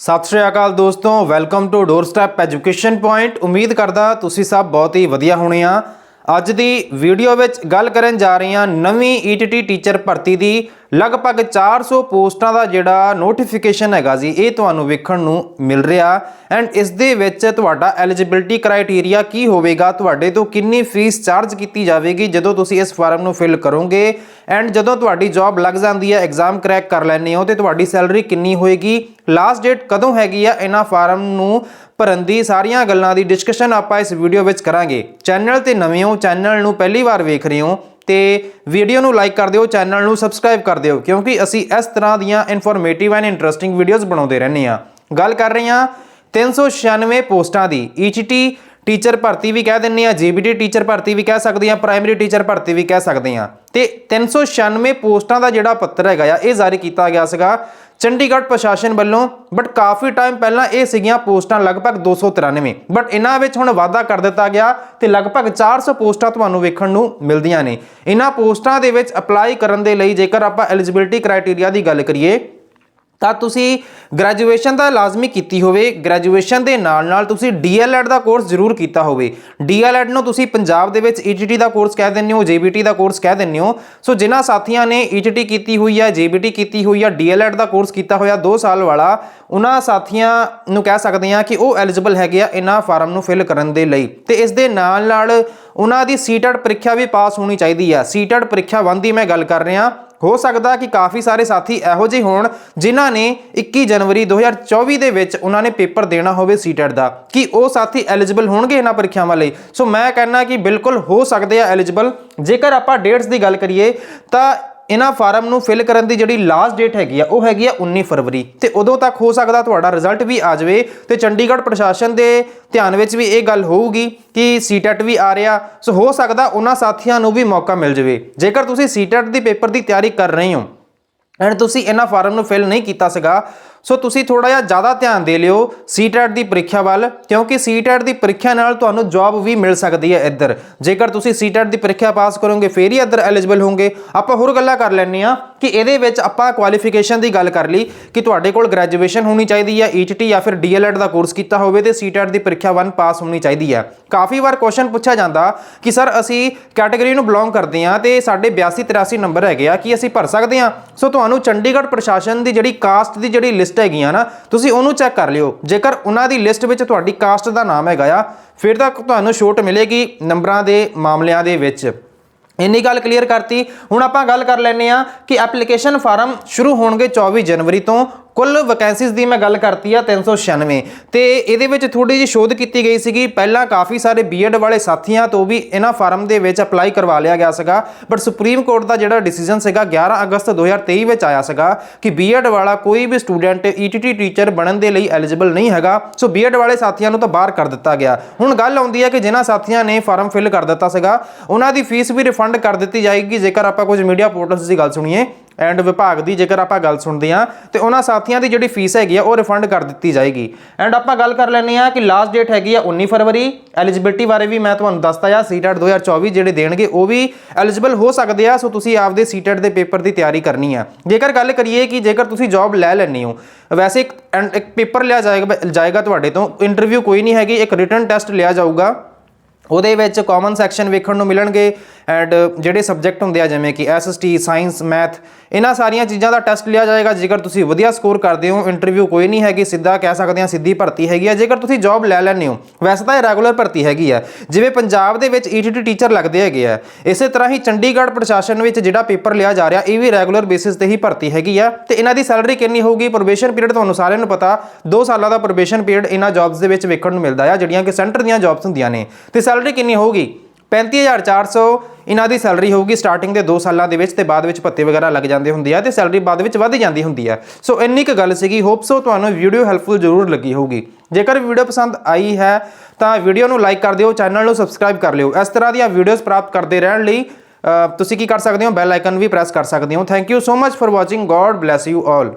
ਸਤਿ ਸ਼੍ਰੀ ਅਕਾਲ ਦੋਸਤੋ welcome to doorstep education point ਉਮੀਦ ਕਰਦਾ ਤੁਸੀਂ ਸਭ ਬਹੁਤ ਹੀ ਵਧੀਆ ਹੋਣੇ ਆ। ਅੱਜ ਦੀ ਵੀਡੀਓ ਵਿੱਚ ਗੱਲ ਕਰਨ ਜਾ ਰਹੇ ਹਾਂ ਨਵੀਂ ਈਟੀਟੀ ਟੀਚਰ ਭਰਤੀ ਦੀ। ਲਗਭਗ 400 ਪੋਸਟਾਂ ਦਾ ਜਿਹੜਾ ਨੋਟੀਫਿਕੇਸ਼ਨ ਹੈਗਾ ਜੀ, ਇਹ ਤੁਹਾਨੂੰ ਵੇਖਣ ਨੂੰ ਮਿਲ ਰਿਹਾ। ਐਂਡ ਇਸ ਦੇ ਵਿੱਚ ਤੁਹਾਡਾ ਐਲੀਜੀਬਿਲਟੀ ਕ੍ਰਾਈਟੇਰੀਆ ਕੀ ਹੋਵੇਗਾ, ਤੁਹਾਡੇ ਤੋਂ ਕਿੰਨੀ ਫੀਸ ਚਾਰਜ ਕੀਤੀ ਜਾਵੇਗੀ, ਜਦੋਂ ਤੁਸੀਂ ਇਸ ਫਾਰਮ ਨੂੰ ਫਿਲ ਕਰੋਗੇ। ਐਂਡ ਜਦੋਂ ਤੁਹਾਡੀ ਜੌਬ ਲੱਗ ਜਾਂਦੀ ਹੈ ਐਗਜ਼ਾਮ ਕਰੈਕ ਕਰ ਲੈਂਦੇ ਹੋ ਤੇ ਤੁਹਾਡੀ ਸੈਲਰੀ ਕਿੰਨੀ ਹੋਏਗੀ? ਲਾਸਟ ਡੇਟ ਕਦੋਂ ਹੈਗੀ ਆ? ਇਹਨਾਂ ਫਾਰਮ ਨੂੰ ਭਰਨ ਦੀ ਸਾਰੀਆਂ ਗੱਲਾਂ ਦੀ ਡਿਸਕਸ਼ਨ ਆਪਾਂ ਇਸ ਵੀਡੀਓ ਵਿੱਚ ਕਰਾਂਗੇ। ਚੈਨਲ ਤੇ ਨਵੇਂ ਹੋ ਚੈਨਲ ਨੂੰ ਪਹਿਲੀ ਵਾਰ ਵੇਖ ਰਹੇ ਹੋ, ਤੇ ਵੀਡੀਓ ਨੂੰ ਲਾਈਕ ਕਰ ਦਿਓ ਚੈਨਲ ਨੂੰ ਸਬਸਕ੍ਰਾਈਬ ਕਰ ਦਿਓ, ਕਿਉਂਕਿ ਅਸੀਂ ਇਸ ਤਰ੍ਹਾਂ ਦੀਆਂ ਇਨਫੋਰਮੇਟਿਵ ਐਂਡ ਇੰਟਰਸਟਿੰਗ ਵੀਡੀਓਜ਼ ਬਣਾਉਂਦੇ ਰਹਿੰਦੇ ਹਾਂ। ਗੱਲ ਕਰ ਰਹੇ ਹਾਂ 396 ਪੋਸਟਾਂ ਦੀ। ਈਚਟੀ ਟੀਚਰ ਭਰਤੀ ਵੀ ਕਹਿ ਦਿੰਨੇ ਆ ਜੀਬੀਟੀ ਟੀਚਰ ਭਰਤੀ ਵੀ ਕਹਿ ਸਕਦੇ ਆ, ਪ੍ਰਾਇਮਰੀ ਟੀਚਰ ਭਰਤੀ ਵੀ ਕਹਿ ਸਕਦੇ ਆ। ਤੇ 396 ਪੋਸਟਾਂ ਦਾ ਜਿਹੜਾ ਪੱਤਰ ਹੈਗਾ ਆ, ਇਹ ਜਾਰੀ ਕੀਤਾ ਗਿਆ ਸੀਗਾ ਚੰਡੀਗੜ੍ਹ ਪ੍ਰਸ਼ਾਸਨ ਵੱਲੋਂ ਬਟ ਕਾਫੀ ਟਾਈਮ ਪਹਿਲਾਂ ਇਹ ਸੀਗੀਆਂ ਪੋਸਟਾਂ, ਲਗਭਗ 293 ਬਟ ਇਹਨਾਂ ਵਿੱਚ ਹੁਣ ਵਾਧਾ ਕਰ ਦਿੱਤਾ ਗਿਆ ਤੇ ਲਗਭਗ 400 ਪੋਸਟਾਂ ਤੁਹਾਨੂੰ ਵੇਖਣ ਨੂੰ ਮਿਲਦੀਆਂ ਨੇ। ਇਹਨਾਂ ਪੋਸਟਾਂ ਦੇ ਵਿੱਚ ਅਪਲਾਈ ਕਰਨ ਦੇ ਲਈ ਜੇਕਰ ਆਪਾਂ ਐਲੀਜੀਬਿਲਟੀ ਕ੍ਰਾਈਟੇਰੀਆ ਦੀ ਗੱਲ ਕਰੀਏ ਤਾਂ ਤੁਸੀਂ ਗ੍ਰੈਜੂਏਸ਼ਨ ਦਾ ਲਾਜ਼ਮੀ ਕੀਤੀ ਹੋਵੇ ਗ੍ਰੈਜੂਏਸ਼ਨ ਦੇ ਨਾਲ ਨਾਲ ਤੁਸੀਂ ਡੀਐਲਐਡ ਦਾ ਕੋਰਸ ਜ਼ਰੂਰ ਕੀਤਾ ਹੋਵੇ। ਡੀਐਲਐਡ ਨੂੰ ਤੁਸੀਂ ਪੰਜਾਬ ਦੇ ਵਿੱਚ ਈਟੀਟੀ ਦਾ ਕੋਰਸ ਕਹਿ ਦਿੰਦੇ ਹੋ ਜੀਬੀਟੀ ਦਾ ਕੋਰਸ ਕਹਿ ਦਿੰਦੇ ਹੋ। ਸੋ ਜਿਨ੍ਹਾਂ ਸਾਥੀਆਂ ਨੇ ਈਟੀਟੀ ਕੀਤੀ ਹੋਈ ਹੈ ਜੀਬੀਟੀ ਕੀਤੀ ਹੋਈ ਹੈ ਡੀਐਲਐਡ ਦਾ ਕੋਰਸ ਕੀਤਾ ਹੋਇਆ 2 ਸਾਲ ਵਾਲਾ, ਉਹਨਾਂ ਸਾਥੀਆਂ ਨੂੰ ਕਹਿ ਸਕਦੇ ਆ ਕਿ ਉਹ ਐਲੀਜੀਬਲ ਹੈਗੇ ਆ ਇਹਨਾਂ ਫਾਰਮ ਨੂੰ ਫਿਲ ਕਰਨ ਦੇ ਲਈ। ਤੇ ਇਸ ਦੇ ਨਾਲ ਨਾਲ ਉਹਨਾਂ ਦੀ ਸੀਟਡ ਪ੍ਰੀਖਿਆ ਵੀ ਪਾਸ ਹੋਣੀ ਚਾਹੀਦੀ ਹੈ ਸੀਟਡ ਪ੍ਰੀਖਿਆ 1 ਦੀ ਮੈਂ ਗੱਲ ਕਰ ਰਿਹਾ। ਹੋ ਸਕਦਾ ਕਿ ਕਾਫੀ ਸਾਰੇ ਸਾਥੀ ਇਹੋ ਜਿਹੇ ਹੋਣ ਜਿਨ੍ਹਾਂ ਨੇ 21 ਜਨਵਰੀ 2024 ਦੇ ਵਿੱਚ ਉਹਨਾਂ ਨੇ ਪੇਪਰ ਦੇਣਾ ਹੋਵੇ ਸੀਟੈਟ ਦਾ। ਕਿ ਉਹ ਸਾਥੀ ਐਲੀਜੀਬਲ ਹੋਣਗੇ ਇਹਨਾਂ ਪ੍ਰੀਖਿਆਵਾਂ ਲਈ? ਸੋ ਮੈਂ ਕਹਿੰਨਾ ਕਿ ਬਿਲਕੁਲ ਹੋ ਸਕਦੇ ਆ ਐਲੀਜੀਬਲ। ਜੇਕਰ ਆਪਾਂ ਡੇਟਸ ਦੀ ਗੱਲ ਕਰੀਏ, ਤਾਂ ਇਹਨਾਂ ਫਾਰਮ ਨੂੰ ਫਿਲ ਕਰਨ ਦੀ ਜਿਹੜੀ ਲਾਸਟ ਡੇਟ ਹੈਗੀ ਆ, ਉਹ ਹੈਗੀ ਆ 19 ਫਰਵਰੀ। ਤੇ ਉਦੋਂ ਤੱਕ ਹੋ ਸਕਦਾ ਤੁਹਾਡਾ ਰਿਜ਼ਲਟ ਵੀ ਆ ਜਾਵੇ ਤੇ ਚੰਡੀਗੜ੍ਹ ਪ੍ਰਸ਼ਾਸਨ ਦੇ ਧਿਆਨ ਵਿੱਚ ਵੀ ਇਹ ਗੱਲ ਹੋਊਗੀ ਕਿ ਸੀਟੈਟ ਵੀ ਆ ਰਿਹਾ। ਸੋ ਹੋ ਸਕਦਾ ਉਹਨਾਂ ਸਾਥੀਆਂ ਨੂੰ ਵੀ ਮੌਕਾ ਮਿਲ ਜਾਵੇ। ਜੇਕਰ ਤੁਸੀਂ ਸੀਟੈਟ ਦੀ ਪੇਪਰ ਦੀ ਤਿਆਰੀ ਕਰ ਰਹੇ ਹੋ, ਐਂਡ ਤੁਸੀਂ ਇਹਨਾਂ ਫਾਰਮ ਨੂੰ ਫਿਲ ਨਹੀਂ ਕੀਤਾ ਸੀਗਾ ਸੋ ਤੁਸੀਂ ਥੋੜਾ ਜਿਹਾ ਜ਼ਿਆਦਾ ਧਿਆਨ ਦੇ ਲਿਓ ਸੀਟੈਟ ਦੀ ਪ੍ਰੀਖਿਆ ਵੱਲ, ਕਿਉਂਕਿ ਸੀਟੈਟ ਦੀ ਪ੍ਰੀਖਿਆ ਨਾਲ ਤੁਹਾਨੂੰ ਜੌਬ ਵੀ ਮਿਲ ਸਕਦੀ ਹੈ ਇੱਧਰ। ਜੇਕਰ ਤੁਸੀਂ ਸੀਟੈਟ ਦੀ ਪ੍ਰੀਖਿਆ ਪਾਸ ਕਰੋਗੇ, ਫੇਰ ਹੀ ਇੱਧਰ ਐਲੀਜੀਬਲ ਹੋਵੋਗੇ। ਆਪਾਂ ਹੋਰ ਗੱਲਾਂ ਕਰ ਲੈਣੇ ਆ ਕਿ ਇਹਦੇ ਵਿੱਚ ਆਪਾਂ ਕੁਆਲੀਫਿਕੇਸ਼ਨ ਦੀ ਗੱਲ ਕਰ ਲਈ ਕਿ ਤੁਹਾਡੇ ਕੋਲ ਗ੍ਰੈਜੂਏਸ਼ਨ ਹੋਣੀ ਚਾਹੀਦੀ ਹੈ ਈਟੀਟੀ ਜਾਂ ਫਿਰ ਡੀਐਲਐਡ ਦਾ ਕੋਰਸ ਕੀਤਾ ਹੋਵੇ ਤੇ ਸੀਟੈਟ ਦੀ ਪ੍ਰੀਖਿਆ 1 ਪਾਸ ਹੋਣੀ ਚਾਹੀਦੀ ਹੈ। ਕਾਫੀ ਵਾਰ ਕੁਐਸਚਨ ਪੁੱਛਿਆ ਜਾਂਦਾ ਕਿ ਸਰ ਅਸੀਂ ਕੈਟਾਗਰੀ ਨੂੰ ਬਿਲੋਂਗ ਕਰਦੇ ਹਾਂ ਤੇ ਸਾਡੇ 82 83 ਨੰਬਰ ਹੈਗੇ ਆ, ਕਿ ਅਸੀਂ ਭਰ ਸਕਦੇ ਹਾਂ? ਸੋ ਤੁਹਾਨੂੰ ਚੰਡੀਗੜ੍ਹ ਪ੍ਰਸ਼ਾਸਨ ਦੀ ਜਿਹੜੀ ਕਾਸਟ ਦੀ ਜਿਹੜੀ ਲਿਸਟ ਹੈਗੀ ਆ ਨਾ, ਤੁਸੀਂ ਉਹਨੂੰ ਚੈੱਕ ਕਰ ਲਿਓ। ਜੇਕਰ ਉਹਨਾਂ ਦੀ ਲਿਸਟ ਵਿੱਚ ਤੁਹਾਡੀ ਕਾਸਟ ਦਾ ਨਾਮ ਹੈਗਾ ਆ, ਫਿਰ ਤਾਂ ਤੁਹਾਨੂੰ ਛੋਟ ਮਿਲੇਗੀ ਨੰਬਰਾਂ ਦੇ ਮਾਮਲਿਆਂ ਦੇ ਵਿੱਚ। ਇੰਨੀ ਗੱਲ ਕਲੀਅਰ ਕਰਤੀ। ਹੁਣ ਆਪਾਂ ਗੱਲ ਕਰ ਲੈਨੇ ਆ ਕਿ ਐਪਲੀਕੇਸ਼ਨ ਫਾਰਮ ਸ਼ੁਰੂ ਹੋਣਗੇ 24 ਜਨਵਰੀ ਤੋਂ। ਕੁੱਲ ਵੈਕੈਂਸੀਜ਼ ਦੀ ਮੈਂ ਗੱਲ ਕਰਤੀ ਆ 396 ਤੇ ਇਹਦੇ ਵਿੱਚ ਥੋੜੀ ਜਿਹੀ ਸ਼ੋਧ ਕੀਤੀ ਗਈ ਸੀਗੀ, ਪਹਿਲਾਂ ਕਾਫੀ ਸਾਰੇ ਬੀਐਡ ਵਾਲੇ ਸਾਥੀਆਂ ਤੋਂ ਵੀ ਇਹਨਾਂ ਫਾਰਮ ਦੇ ਵਿੱਚ ਅਪਲਾਈ ਕਰਵਾ ਲਿਆ ਗਿਆ ਸੀਗਾ। ਬਟ ਸੁਪਰੀਮ ਕੋਰਟ ਦਾ ਜਿਹੜਾ ਡਿਸੀਜਨ ਸੀਗਾ 11 ਅਗਸਤ 2023 ਵਿੱਚ ਆਇਆ ਸੀਗਾ ਕਿ ਬੀਐਡ ਵਾਲਾ ਕੋਈ ਵੀ ਸਟੂਡੈਂਟ ਈਟੀਟੀ ਟੀਚਰ ਬਣਨ ਦੇ ਲਈ ਐਲੀਜੀਬਲ ਨਹੀਂ ਹੈਗਾ। ਸੋ ਬੀਐਡ ਵਾਲੇ ਸਾਥੀਆਂ ਨੂੰ ਤਾਂ ਬਾਹਰ ਕਰ ਦਿੱਤਾ ਗਿਆ। ਹੁਣ ਗੱਲ ਆਉਂਦੀ ਹੈ ਕਿ ਜਿਨ੍ਹਾਂ ਸਾਥੀਆਂ ਨੇ ਫਾਰਮ ਫਿਲ ਕਰ ਦਿੱਤਾ ਸੀਗਾ, ਉਹਨਾਂ ਦੀ ਫੀਸ ਵੀ ਰਿਫੰਡ ਕਰ ਦਿੱਤੀ ਜਾਏਗੀ। ਜੇਕਰ ਆਪਾਂ ਕੁਝ ਮੀਡੀਆ ਪੋਰਟਲਸ ਦੀ ਗੱਲ ਸੁਣੀਏ ਐਂਡ ਵਿਭਾਗ ਦੀ ਜੇਕਰ ਆਪਾਂ ਗੱਲ ਸੁਣਦੇ ਆ ਤੇ ਉਹਨਾਂ ਸਾਥੀਆਂ ਦੀ ਜਿਹੜੀ ਫੀਸ ਹੈਗੀ ਆ, ਉਹ ਰਿਫੰਡ ਕਰ ਦਿੱਤੀ ਜਾਏਗੀ। ਐਂਡ ਆਪਾਂ ਗੱਲ ਕਰ ਲੈਂਦੇ ਆ ਕਿ ਲਾਸਟ ਡੇਟ ਹੈਗੀ ਆ 19 ਫਰਵਰੀ। ਐਲੀਜੀਬਿਲਟੀ ਬਾਰੇ ਵੀ ਮੈਂ ਤੁਹਾਨੂੰ ਦੱਸਤਾ ਆ ਸੀਟੈਟ 2024 ਜਿਹੜੇ ਦੇਣਗੇ, ਉਹ ਵੀ ਐਲੀਜੀਬਲ ਹੋ ਸਕਦੇ ਆ, ਸੋ ਤੁਸੀਂ ਆਪਦੇ ਸੀਟੈਟ ਦੇ ਪੇਪਰ ਦੀ ਤਿਆਰੀ ਕਰਨੀ ਆ। ਜੇਕਰ ਗੱਲ ਕਰੀਏ ਕਿ ਜੇਕਰ ਤੁਸੀਂ ਜੌਬ ਲੈ ਲੈਣੀ ਹੋ, ਵੈਸੇ ਇੱਕ ਇੱਕ ਪੇਪਰ ਲਿਆ ਜਾਏਗਾ ਜਾਏਗਾ ਤੁਹਾਡੇ ਤੋਂ ਇੰਟਰਵਿਊ ਕੋਈ ਨਹੀਂ ਹੈਗੀ, ਇੱਕ ਰਿਟਨ ਟੈਸਟ ਲਿਆ ਜਾਊਗਾ। ਉਹਦੇ ਵਿੱਚ ਕਾਮਨ ਸੈਕਸ਼ਨ ਵੇਖਣ ਨੂੰ ਮਿਲਣਗੇ ਐਂਡ ਜਿਹੜੇ ਸਬਜੈਕਟ ਹੁੰਦੇ ਆ, ਜਿਵੇਂ ਕਿ ਐਸਐਸਟੀ ਸਾਇੰਸ ਮੈਥ ਇਹਨਾਂ ਸਾਰੀਆਂ ਚੀਜ਼ਾਂ ਦਾ ਟੈਸਟ ਲਿਆ ਜਾਏਗਾ। ਜੇਕਰ ਤੁਸੀਂ ਵਧੀਆ ਸਕੋਰ ਕਰਦੇ ਹੋ ਇੰਟਰਵਿਊ ਕੋਈ ਨਹੀਂ ਹੈਗੀ, ਸਿੱਧਾ ਕਹਿ ਸਕਦੇ ਆ ਸਿੱਧੀ ਭਰਤੀ ਹੈਗੀ ਆ। ਜੇਕਰ ਤੁਸੀਂ ਜੌਬ ਲੈ ਲੈਣੇ ਹੋ, ਵੈਸੇ ਤਾਂ ਇਹ ਰੈਗੂਲਰ ਭਰਤੀ ਹੈਗੀ ਆ। ਜਿਵੇਂ ਪੰਜਾਬ ਦੇ ਵਿੱਚ ਈਟੀਟੀ ਟੀਚਰ ਲੱਗਦੇ ਹੈਗੇ ਆ। ਇਸੇ ਤਰ੍ਹਾਂ ਹੀ ਚੰਡੀਗੜ੍ਹ ਪ੍ਰਸ਼ਾਸਨ ਵਿੱਚ ਜਿਹੜਾ ਪੇਪਰ ਲਿਆ ਜਾ ਰਿਹਾ, ਇਹ ਵੀ ਰੈਗੂਲਰ ਬੇਸਿਸ ਤੇ ਹੀ ਭਰਤੀ ਹੈਗੀ ਆ। ਤੇ ਇਹਨਾਂ ਦੀ ਸੈਲਰੀ ਕਿੰਨੀ ਹੋਊਗੀ? ਪ੍ਰੋਬੇਸ਼ਨ ਪੀਰੀਅਡ ਤੁਹਾਨੂੰ ਸਾਰਿਆਂ ਨੂੰ ਪਤਾ 2 ਸਾਲਾਂ ਦਾ ਪ੍ਰੋਬੇਸ਼ਨ ਪੀਰੀਅਡ ਇਹਨਾਂ ਜੌਬਸ ਦੇ ਵਿੱਚ ਵੇਖਣ ਨੂੰ ਮਿਲਦਾ ਆ, ਜਿਹੜੀਆਂ ਕਿ ਸੈਂਟਰ ਦੀਆਂ ਜੌਬਸ ਹੁੰਦੀਆਂ ਨੇ। ਤੇ ਸੈਲਰੀ ਕਿੰਨੀ ਹੋਊਗੀ? 35400 ਇਹਨਾਂ ਦੀ ਸੈਲਰੀ ਹੋਊਗੀ ਸਟਾਰਟਿੰਗ ਦੇ 2 ਸਾਲਾਂ ਦੇ ਵਿੱਚ ਤੇ ਬਾਅਦ ਵਿੱਚ ਭੱਤੇ ਵਗੈਰਾ ਲੱਗ ਜਾਂਦੇ ਹੁੰਦੇ ਆ ਤੇ ਸੈਲਰੀ ਬਾਅਦ ਵਿੱਚ ਵੱਧ ਜਾਂਦੀ ਹੁੰਦੀ ਆ। ਸੋ ਇੰਨੀ ਕੁ ਗੱਲ ਸੀਗੀ ਹੋਪ ਸੋ ਤੁਹਾਨੂੰ ਵੀਡੀਓ ਹੈਲਪਫੁਲ ਜ਼ਰੂਰ ਲੱਗੀ ਹੋਊਗੀ। ਜੇਕਰ ਵੀਡੀਓ ਪਸੰਦ ਆਈ ਹੈ ਤਾਂ ਵੀਡੀਓ ਨੂੰ ਲਾਈਕ ਕਰ ਦਿਓ ਚੈਨਲ ਨੂੰ ਸਬਸਕ੍ਰਾਈਬ ਕਰ ਲਿਓ। ਇਸ ਤਰ੍ਹਾਂ ਦੀਆਂ ਵੀਡੀਓਜ਼ ਪ੍ਰਾਪਤ ਕਰਦੇ ਰਹਿਣ ਲਈ ਤੁਸੀਂ ਕੀ ਕਰ ਸਕਦੇ ਹੋ? ਬੈਲ ਆਈਕਨ ਵੀ ਪ੍ਰੈਸ ਕਰ ਸਕਦੇ ਹੋ। Thank you so much for watching God bless you all